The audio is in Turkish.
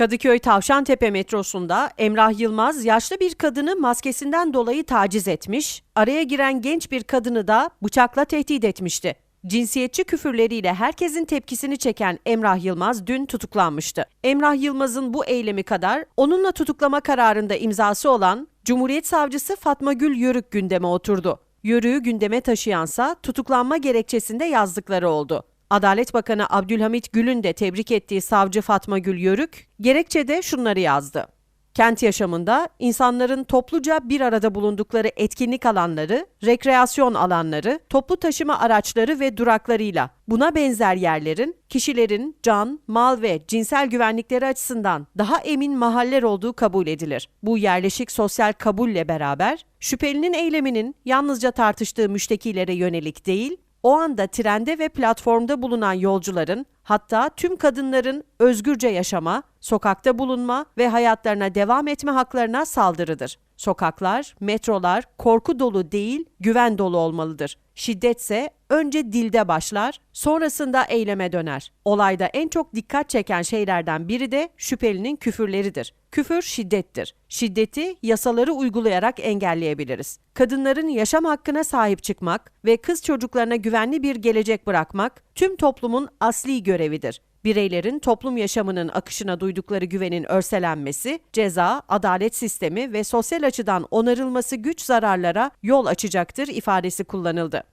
Kadıköy Tavşantepe metrosunda Emrah Yılmaz yaşlı bir kadını maskesinden dolayı taciz etmiş, araya giren genç bir kadını da bıçakla tehdit etmişti. Cinsiyetçi küfürleriyle herkesin tepkisini çeken Emrah Yılmaz dün tutuklanmıştı. Emrah Yılmaz'ın bu eylemi kadar onunla tutuklama kararında imzası olan Cumhuriyet Savcısı Fatma Gül Yörük gündeme oturdu. Yörüğü gündeme taşıyansa tutuklanma gerekçesinde yazdıkları oldu. Adalet Bakanı Abdülhamit Gül'ün de tebrik ettiği savcı Fatma Gül Yörük, gerekçede şunları yazdı. Kent yaşamında insanların topluca bir arada bulundukları etkinlik alanları, rekreasyon alanları, toplu taşıma araçları ve duraklarıyla buna benzer yerlerin kişilerin can, mal ve cinsel güvenlikleri açısından daha emin mahaller olduğu kabul edilir. Bu yerleşik sosyal kabulle beraber şüphelinin eyleminin yalnızca tartıştığı müştekilere yönelik değil, o anda trende ve platformda bulunan yolcuların, hatta tüm kadınların özgürce yaşama, sokakta bulunma ve hayatlarına devam etme haklarına saldırıdır. Sokaklar, metrolar korku dolu değil, güven dolu olmalıdır. Şiddetse önce dilde başlar, sonrasında eyleme döner. Olayda en çok dikkat çeken şeylerden biri de şüphelinin küfürleridir. Küfür şiddettir. Şiddeti yasaları uygulayarak engelleyebiliriz. Kadınların yaşam hakkına sahip çıkmak ve kız çocuklarına güvenli bir gelecek bırakmak tüm toplumun asli görevidir. Bireylerin toplum yaşamının akışına duydukları güvenin örselenmesi, ceza, adalet sistemi ve sosyal açıdan onarılması güç zararlara yol açacaktır ifadesi kullanıldı.